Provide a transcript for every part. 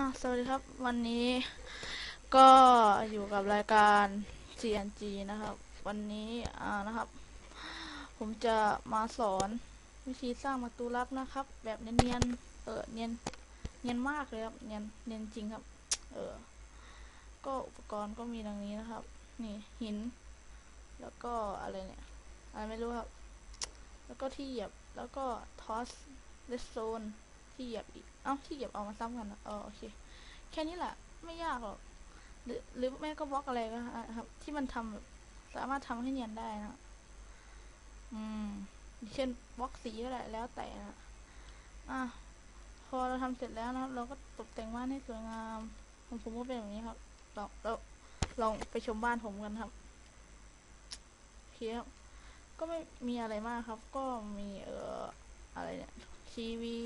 อะสวัสดีครับ วันนี้ก็อยู่กับรายการ CNG นะครับ วันนี้อ่านะครับ ผมจะมาสอนวิธีสร้างประตูลับนะครับ แบบเนียนๆเออเนียนเนียนมากเลยครับเนียนเนียนจริงครับ เออ ก็อุปกรณ์ก็มีดังนี้นะครับ นี่หิน แล้วก็อะไรเนี่ยอะไรไม่รู้ครับ แล้วก็ที่เหยียบแล้วก็ทอสเลสโซน ที่เหยียบอีก เอ้าที่เหยียบเอามาซ้ำกันนะเออโอเค แค่นี้แหละ ไม่ยากหรอก หรือหรือแม่ก็บล็อกอะไรก็ได้ครับ ที่มันทำแบบสามารถทำให้เนียนได้นะ อืมอเช่นบล็อกสีก็ได้แล้วแต่นะอะพอเราทำเสร็จแล้วนะครับ เราก็ตกแต่งบ้านให้สวยงามของผมก็เป็นแบบนี้ครับลองเราลองไปชมบ้านผมกันครับโอเคครับก็ไม่มีอะไรมากครับ ก็มีเอ่ออะไรเนี่ยทีวี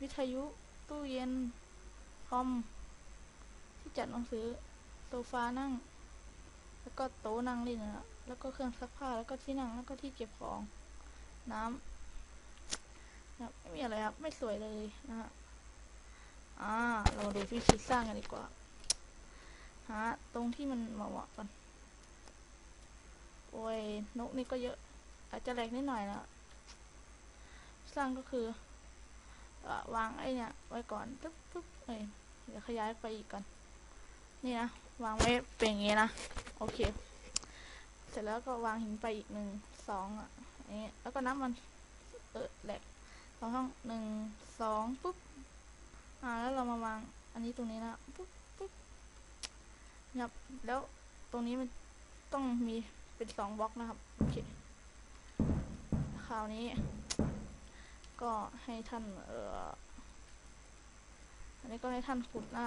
วิทยุ ตู้เย็น คอม ที่จัดหนังสือ โซฟานั่ง แล้วก็โต๊ะนั่งเล่นนะแล้วก็เครื่องซักผ้า แล้วก็ที่นั่ง แล้วก็ที่เก็บของ น้ำนะไม่มีอะไรครับ ไม่สวยเลยนะฮะ อ่า เรามาดูวิธีสร้างกันดีกว่า หาตรงที่มันเหมาะๆก่อน โอ้ย นกนี่ก็เยอะ อาจจะแหลกนิดหน่อยนะ สร้างก็คือ วางไอ้เนี่ยไว้ก่อนปึ๊บปึ๊บเอ้ยเดี๋ยวขยายไปอีกก่อน นี่นะ วางไว้เป็นอย่างงี้นะ โอเค เสร็จแล้วก็วางหินไปอีกหนึ่งสองอะอย่างงี้แล้วก็นับมันเออแหลกสองห้องหนึ่งสองปุ๊บ อ่า แล้วเรามาวางอันนี้ตรงนี้นะปุ๊บปุ๊บนะครับแล้วตรงนี้มันต้องมีเป็นสองบล็อกนะครับ โอเค คราวนี้ ก็ให้ท่านเอออันนี้ก็ให้ท่านขุดนะ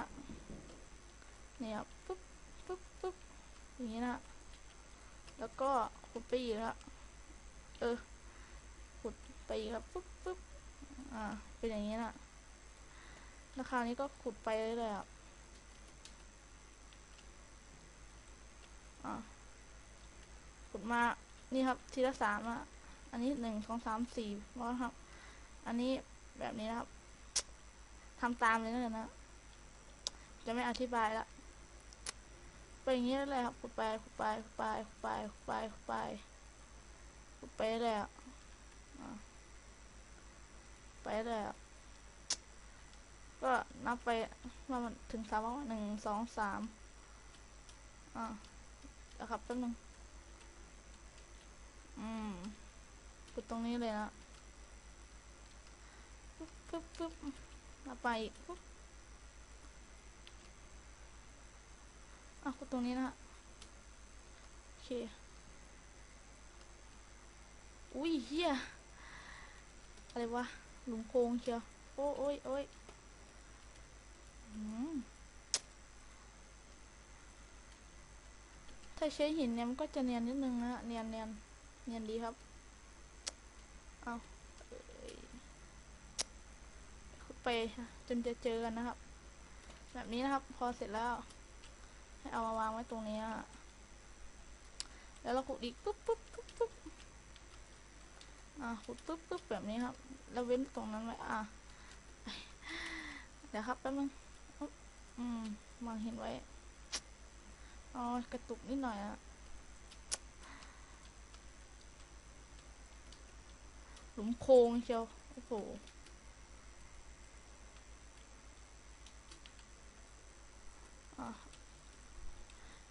เนี่ยปุ๊บปุ๊บปุ๊บอย่างนี้นะแล้วก็ขุดไปอีกละเออขุดไปอีกครับปุ๊บปุ๊บอ่าเป็นอย่างนี้นะแล้วคราวนี้ก็ขุดไปเรื่อยๆอะอ่าขุดมานี่ครับทีละสามอะอันนี้หนึ่งสองสามสี่แล้วครับ อันนี้แบบนี้นะครับทำตามเลยนะนะจะไม่อธิบายละเป็นอย่างนี้เลยครับขุดไปขุดไปขุดไปขุดไปขุดไปขุดไปขุดไปเลยอะไปเลยอะก็นับไปว่ามันถึงสามว่าหนึ่งสองสามอะแล้วครับแป๊บนึงอืมขุดตรงนี้เลยนะ ปึ๊บปึ๊บปึ๊บนับไปอีกปึ๊บอะขุดตรงนี้นะฮะโอเค อุ้ยเฮียอะไรวะ หลุมโพงเชียว โอ้โอ้ยโอ้ยถ้าใช้หินเนี่ยมันก็จะเนียนนิดนึงนะเนียนเนียนเนียนดีครับ เอาเอ้ยขุด ไปจนจะเจอกันนะครับ แบบนี้นะครับ พอเสร็จแล้ว ให้เอามาวางไว้ตรงนี้แล้วเราขุดอีกปุ๊บปุ๊บปุ๊บปุ๊บอะขุดปุ๊บปุ๊บแบบนี้ครับแล้วเว้นตรงนั้นไว้อะเดี๋ยวครับแป๊บนึงอืมวางเห็นไว้อ๋อกระตุกนิดหน่อยอะหลุมโพรงเชียวโอ้โห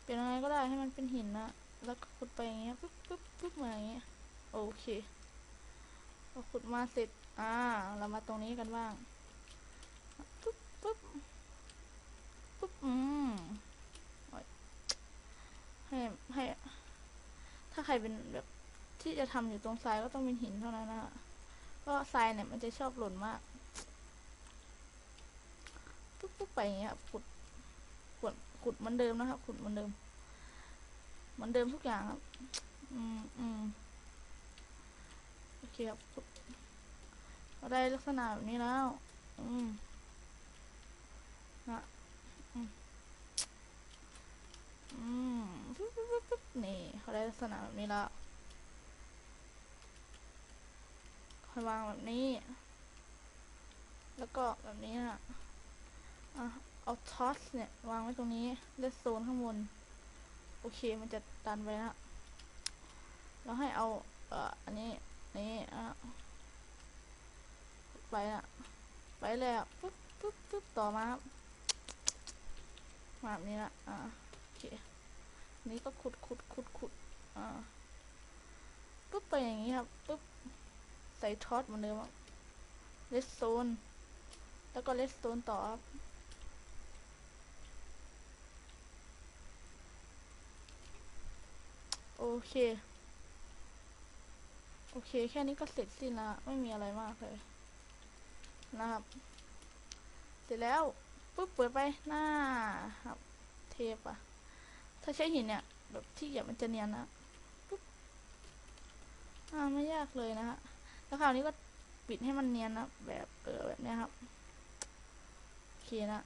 เป็นยังไงก็ได้ให้มันเป็นหินนะ แล้วก็ขุดไปอย่างเงี้ยปุ๊บปุ๊บปุ๊บมาอย่างเงี้ย โอเคพอขุดมาเสร็จ อ่า เรามาตรงนี้กันบ้าง ปุ๊บปุ๊บปุ๊บ อืมให้ให้ ถ้าใครเป็นแบบที่จะทำอยู่ตรงทรายก็ต้องเป็นหินเท่านั้นนะเพราะทรายเนี่ยมันจะชอบหล่นมาก ปุ๊บปุ๊บไปอย่างเงี้ยขุดขุด ขุดเหมือนเดิมนะครับ ขุดเหมือนเดิม เหมือนเดิมทุกอย่างครับ อืมอืมโอเคครับเราได้ลักษณะแบบนี้แล้ว อืมนะอืมอืมปุ๊บปุ๊บปุ๊บปุ๊บนี่เขาได้ลักษณะแบบนี้แล้วค่อยวางแบบนี้ แล้วก็แบบนี้นะอะ ทอสเนี่ย วางไว้ตรงนี้เลสโซนข้างบน โอเคมันจะดันไปนะแล้วให้เอา เอ่อ อันนี้ นี่อะไปนะไปเลยอะปุ๊บปุ๊บปุ๊บต่อมาครับมาแบบนี้ละอ่าโอเคนี่ก็ขุดขุดขุดขุดอ่าปุ๊บไปอย่างนี้ครับปุ๊บใส่ทอสเหมือนเดิมเลสโซน แล้วก็เลสโซนต่อครับ โอ เค โอเค แค่นี้ก็เสร็จสิ้นละไม่มีอะไรมากเลย นะครับ เสร็จแล้วปุ๊บเปิดไปหน้าครับ เทปอะถ้าใช้หินเนี่ย แบบที่เหยียบมันจะเนียนนะปุ๊บอ่าไม่ยากเลยนะฮะแล้วคราวนี้ก็ปิดให้มันเนียนนะแบบเออแบบเนี้ยครับโอเคนะ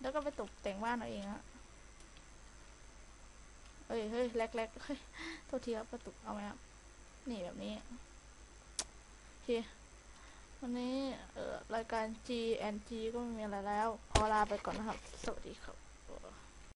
แล้วก็ไปตกแต่งบ้านเอาเองฮะ ฮ้ยเฮ้ยแลกๆเฮ้ยโทษทีครับประตูเอาไหมครับ นี่แบบนี้โอเควันนี้เอ่อรายการ G and G ก็ไม่มีอะไรแล้ว ขอลาไปก่อนนะครับ สวัสดีครับ